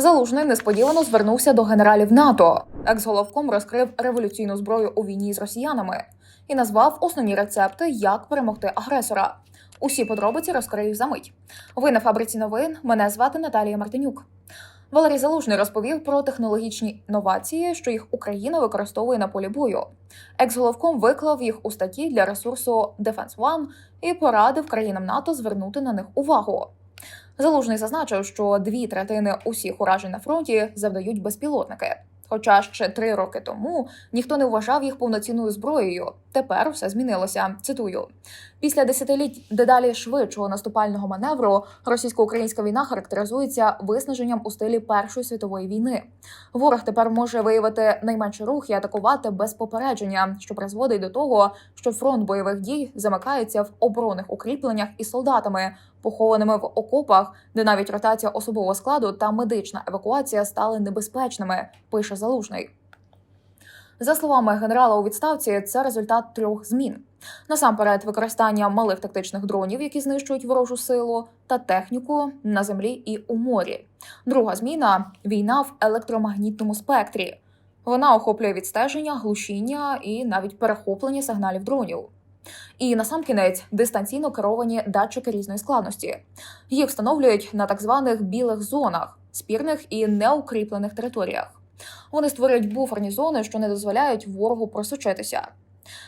Залужний несподівано звернувся до генералів НАТО. Екс-головком розкрив революційну зброю у війні з росіянами і назвав основні рецепти, як перемогти агресора. Усі подробиці розкрию за мить. Ви на фабриці новин. Мене звати Наталія Мартинюк. Валерій Залужний розповів про технологічні новації, що їх Україна використовує на полі бою. Екс-головком виклав їх у статті для ресурсу Defense One і порадив країнам НАТО звернути на них увагу. Залужний зазначив, що дві третини усіх уражень на фронті завдають безпілотники. Хоча ще три роки тому ніхто не вважав їх повноцінною зброєю. Тепер все змінилося. Цитую: після десятиліть дедалі швидшого наступального маневру російсько-українська війна характеризується виснаженням у стилі Першої світової війни. Ворог тепер може виявити найменший рух і атакувати без попередження, що призводить до того, що фронт бойових дій замикається в оборонних укріпленнях із солдатами, похованими в окопах, де навіть ротація особового складу та медична евакуація стали небезпечними. Пише залужний. За словами генерала у відставці, це результат трьох змін: насамперед, використання малих тактичних дронів, які знищують ворожу силу, та техніку на землі і у морі. Друга зміна війна в електромагнітному спектрі. Вона охоплює відстеження, глушіння і навіть перехоплення сигналів дронів. І насамкінець дистанційно керовані датчики різної складності. Їх встановлюють на так званих білих зонах, спірних і неукріплених територіях. Вони створюють буферні зони, що не дозволяють ворогу просочитися.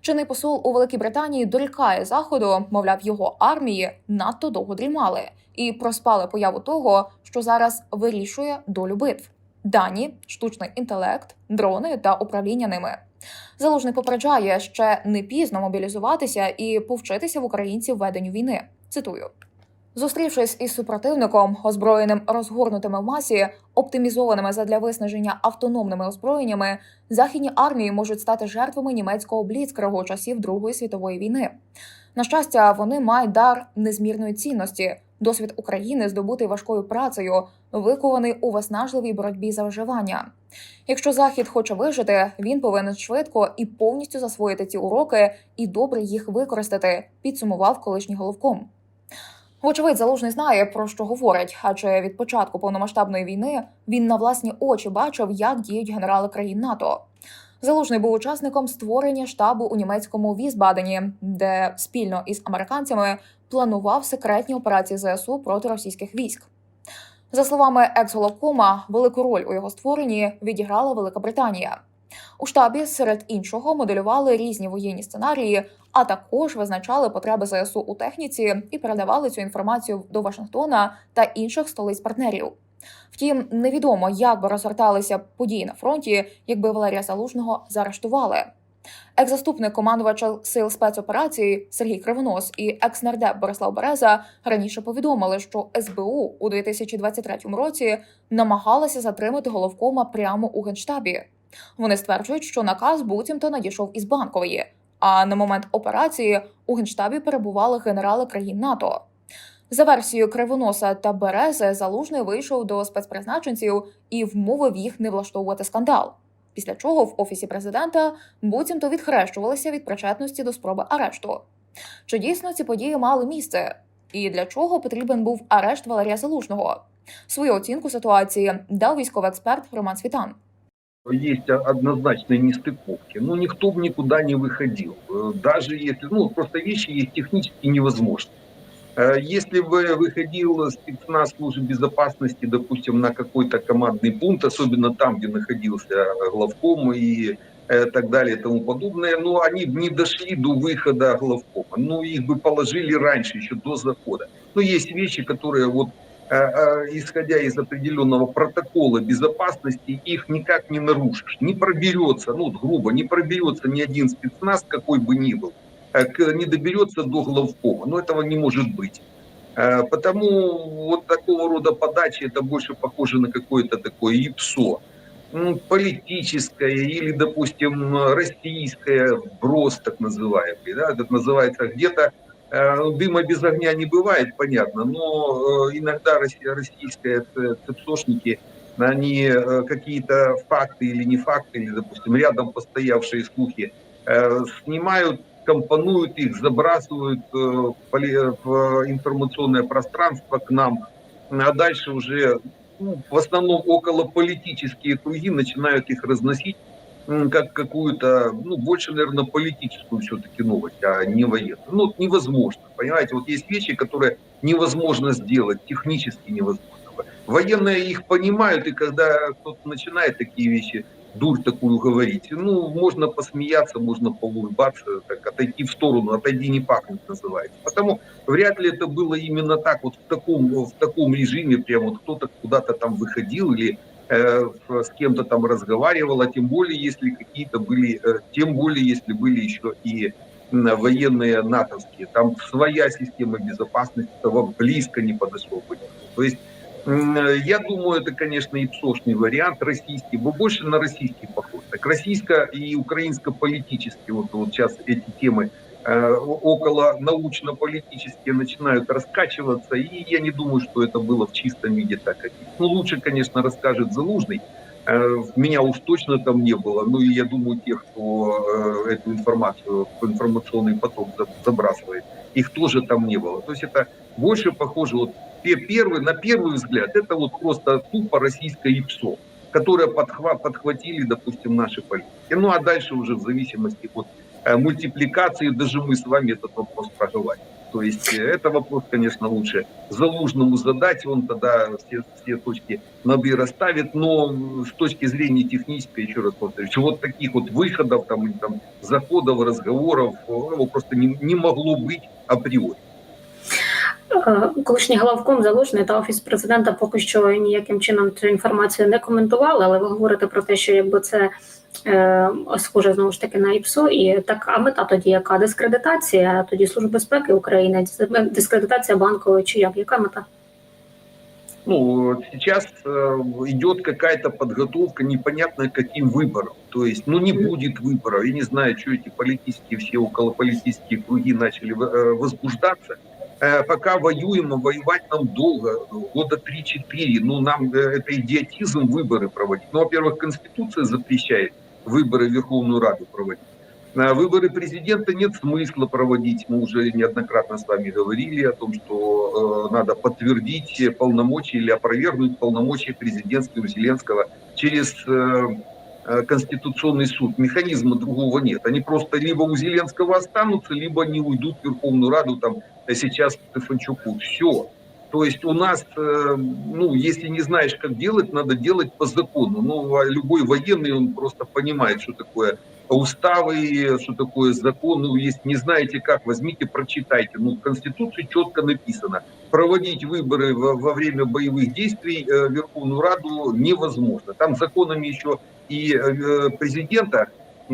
Чинний посол у Великій Британії дорікає заходу, мовляв, його армії надто довго дрімали і проспали появу того, що зараз вирішує долю битв: дані, штучний інтелект, дрони та управління ними. Залужний попереджає ще не пізно мобілізуватися і повчитися в українців веденню війни. Цитую. Зустрівшись із супротивником, озброєним розгорнутими в масі, оптимізованими задля виснаження автономними озброєннями, західні армії можуть стати жертвами німецького бліцкригу часів Другої світової війни. На щастя, вони мають дар незмірної цінності, досвід України здобутий важкою працею, викований у виснажливій боротьбі за виживання. Якщо захід хоче вижити, він повинен швидко і повністю засвоїти ці уроки і добре їх використати, підсумував колишній головком. Вочевидь, залужний знає про що говорить, адже від початку повномасштабної війни він на власні очі бачив, як діють генерали країн НАТО. Залужний був учасником створення штабу у німецькому Візбадені, де спільно із американцями планував секретні операції ЗСУ проти російських військ. За словами екс-головкома, велику роль у його створенні відіграла Велика Британія. У штабі серед іншого моделювали різні воєнні сценарії, а також визначали потреби ЗСУ у техніці і передавали цю інформацію до Вашингтона та інших столиць партнерів. Втім, невідомо, як би розгорталися події на фронті, якби Валерія Залужного заарештували. Екс-заступник командувача сил спецоперації Сергій Кривонос і екс-нардеп Борислав Береза раніше повідомили, що СБУ у 2023 році намагалася затримати головкома прямо у генштабі. Вони стверджують, що наказ буцімто надійшов із банкової. А на момент операції у генштабі перебували генерали країн НАТО. За версією Кривоноса та Берези, залужний вийшов до спецпризначенців і вмовив їх не влаштовувати скандал Після чого в офісі президента буцімто відхрещувалися від причетності до спроби арешту. Чи дійсно ці події мали місце? І для чого потрібен був арешт Валерія Залужного? Свою оцінку ситуації дав військовий експерт Роман Світан. есть однозначные нестыковки. Ну, никто бы никуда не выходил. Э, Даже если, ну, просто вещи есть технически невозможны. Э, Если бы выходил спецназ службы безопасности, допустим, на какой-то командный пункт, особенно там, где находился главком и э, так далее и тому подобное, ну, они бы не дошли до выхода главкома. Ну, их бы положили раньше, еще до захода. Но есть вещи, которые вот э, э, исходя из определенного протокола безопасности, их никак не нарушишь, не проберется, ну, грубо, не проберется ни один спецназ, какой бы ни был, э, не доберется до главкома, но этого не может быть. Э, Потому вот такого рода подачи это больше похоже на какое-то такое ИПСО, ну, политическое или, допустим, российское вброс так называемый, да, это называется где-то Э, Дыма без огня не бывает, понятно, но э, иногда российские цепсошники, они э, какие-то факты или не факты, или, допустим, рядом постоявшие слухи, э, снимают, компонуют их, забрасывают э, в информационное пространство к нам, а дальше уже ну, в основном около политические круги начинают их разносить как какую-то, ну, больше, наверное, политическую все-таки новость, а не военную. Ну, невозможно, понимаете, вот есть вещи, которые невозможно сделать, технически невозможно. Военные их понимают, и когда кто-то начинает такие вещи, дурь такую говорить, ну, можно посмеяться, можно поулыбаться, так, отойти в сторону, отойди не пахнет называется. Потому вряд ли это было именно так, вот в таком, в таком режиме, прям вот кто-то куда-то там выходил или э, с кем-то там разговаривал, а тем более, если какие-то были, э, тем более, если были еще и военные натовские. Там своя система безопасности того близко не подошло бы. То есть я думаю, это, конечно, и вариант российский, но больше на российский похож. Так российско- и украинско-политические, вот, вот сейчас эти темы э, около научно-политические начинают раскачиваться, и я не думаю, что это было в чистом виде так. Ну, лучше, конечно, расскажет Залужный, Э, меня уж точно там не было. Ну и я думаю, тех, кто э, эту информацию информационный поток забрасывает, их тоже там не было. То есть это больше похоже, вот первый, на первый взгляд, это вот просто тупо российское ИПСО, которое подхва, подхватили, допустим, наши политики. Ну а дальше уже в зависимости от э, мультипликации, даже мы с вами этот вопрос проговорим. То есть э, это вопрос, конечно, лучше Залужному задать, он тогда все, все точки над «и» расставит, но с точки зрения технической, еще раз повторюсь, вот таких вот выходов, там, там заходов, разговоров, его просто не, не могло быть априори. Колишній главком залужний та офіс президента поки що ніяким чином цю інформацію не коментували, але ви говорите про те, що якби це е, схоже знову ж таки на ІПСО, і так а мета тоді яка дискредитація? Тоді служби безпеки України, дискредитація банкової чи як? Яка мета? Ну, сейчас э, идет какая-то подготовка, непонятно каким выбором. То есть, ну, не будет выборов. Я не знаю, что эти политические, все околополитические круги начали э, возбуждаться. Э, пока воюем, воевать нам долго, года 3-4. Ну, нам э, это идиотизм выборы проводить. Ну, во-первых, Конституция запрещает выборы в Верховную Раду проводить. На выборы президента нет смысла проводить. Мы уже неоднократно с вами говорили о том, что э, надо подтвердить полномочия или опровергнуть полномочия президентского Зеленского через э, э, Конституционный суд. Механизма другого нет. Они просто либо у Зеленского останутся, либо они уйдут в Верховную Раду там сейчас Стефанчуку. Все. То есть у нас, э, ну, если не знаешь, как делать, надо делать по закону. Ну, а любой военный, он просто понимает, что такое уставы, что такое закон. Ну, если не знаете как, возьмите, прочитайте. Ну, в Конституции четко написано. Проводить выборы во, во время боевых действий э, Верховную Раду невозможно. Там законами еще и э, президента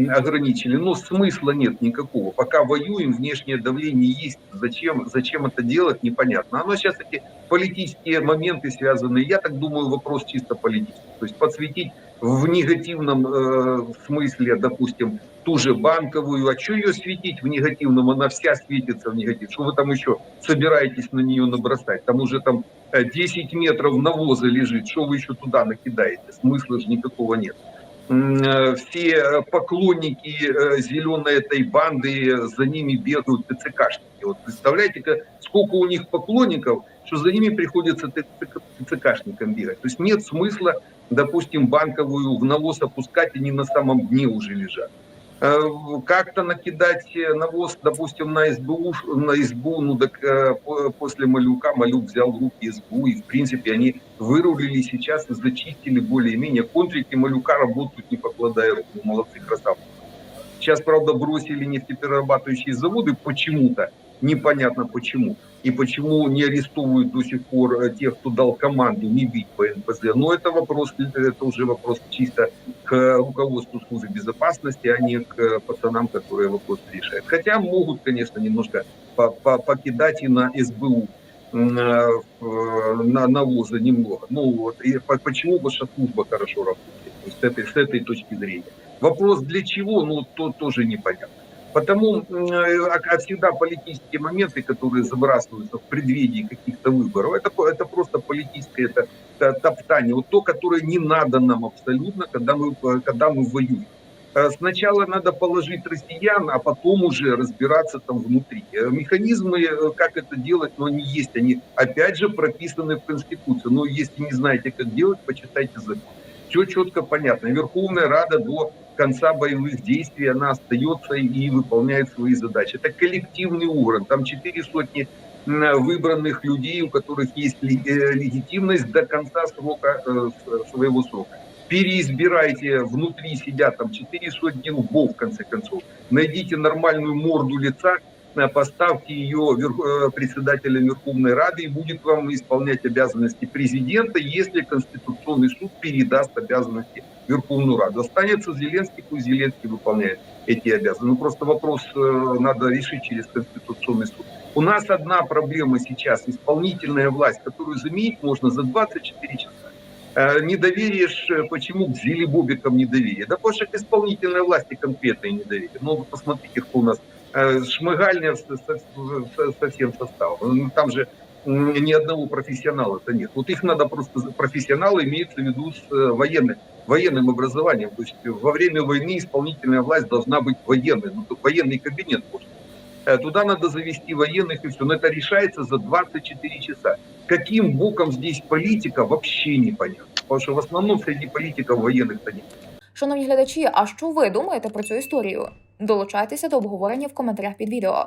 ограничили, но смысла нет никакого. Пока воюем, внешнее давление есть. Зачем, зачем это делать, непонятно. Оно сейчас эти политические моменты связаны. Я так думаю, вопрос чисто политический. То есть подсветить в негативном э, смысле, допустим, ту же банковую, а что ее светить в негативном, она вся светится в негатив. Что вы там еще собираетесь на нее набросать? Там уже там 10 метров навоза лежит, что вы еще туда накидаете? Смысла же никакого нет. Э, все поклонники э, зеленой этой банды, за ними бегают ТЦКшники. Вот представляете, сколько у них поклонников, что за ними приходится ТЦКшникам бегать. То есть нет смысла, допустим, банковую в навоз опускать, они на самом дне уже лежат. Э, как-то накидать навоз, допустим, на СБУ, на СБУ, ну так э, после Малюка, Малюк взял в руки СБУ, и в принципе они вырулили сейчас и зачистили более-менее. Контрики Малюка работают не покладая рук, молодцы, красавцы. Сейчас, правда, бросили нефтеперерабатывающие заводы почему-то, непонятно почему. И почему не арестовывают до сих пор э, тех, кто дал команду не бить по НПЗ. Но это вопрос, это уже вопрос чисто к руководству службы безопасности, а не к пацанам, которые вопрос решают. Хотя могут, конечно, немножко покидать и на СБУ э, на навоза немного. Ну вот, и почему ваша служба хорошо работает? С этой, с этой точки зрения. Вопрос для чего, ну, то тоже непонятно. Потому а всегда политические моменты, которые забрасываются в преддверии каких-то выборов, это, это просто политическое это, топтание. Вот то, которое не надо нам абсолютно, когда мы, когда мы воюем. Э, Сначала надо положить россиян, а потом уже разбираться там внутри. Э, Механизмы, э, как это делать, но они есть. Они, опять же, прописаны в Конституции. Но если не знаете, как делать, почитайте закон. Все четко понятно. Верховная Рада до конца боевых действий, она остается и выполняет свои задачи. Это коллективный уровень. Там четыре сотни выбранных людей, у которых есть э, легитимность до конца срока, э, своего срока переизбирайте, внутри сидят там четыре сотни лбов, в конце концов. Найдите нормальную морду лица, э, поставьте ее председателем Верховной Рады, и будет вам исполнять обязанности президента, если Конституционный суд передаст обязанности Верховную Раду. Останется Зеленский, пусть Зеленский выполняет эти обязанности. Ну, просто вопрос э, надо решить через Конституционный суд. У нас одна проблема сейчас, исполнительная власть, которую заменить можно за 24 часа. Э, недоверие, ж, э, почему к Зелебобикам недоверие? Да потому что к исполнительной власти конкретное недоверие. Ну, вы посмотрите, кто у нас. Шмыгальня с- с- с- со всем составом. Ну, Там же ни одного профессионала-то нет. Вот их надо просто... Профессионалы имеется в виду с э, военным, военным образованием. То есть во время войны исполнительная власть должна быть военной. Ну, то военный кабинет может. Э, Туда надо завести военных и все. Но это решается за 24 часа. Каким боком здесь политика, вообще непонятно. Потому что в основном среди политиков военных-то нет. Шановні глядачі, а що ви думаєте про цю історію? Долучайтеся до обговорення в коментарях під відео.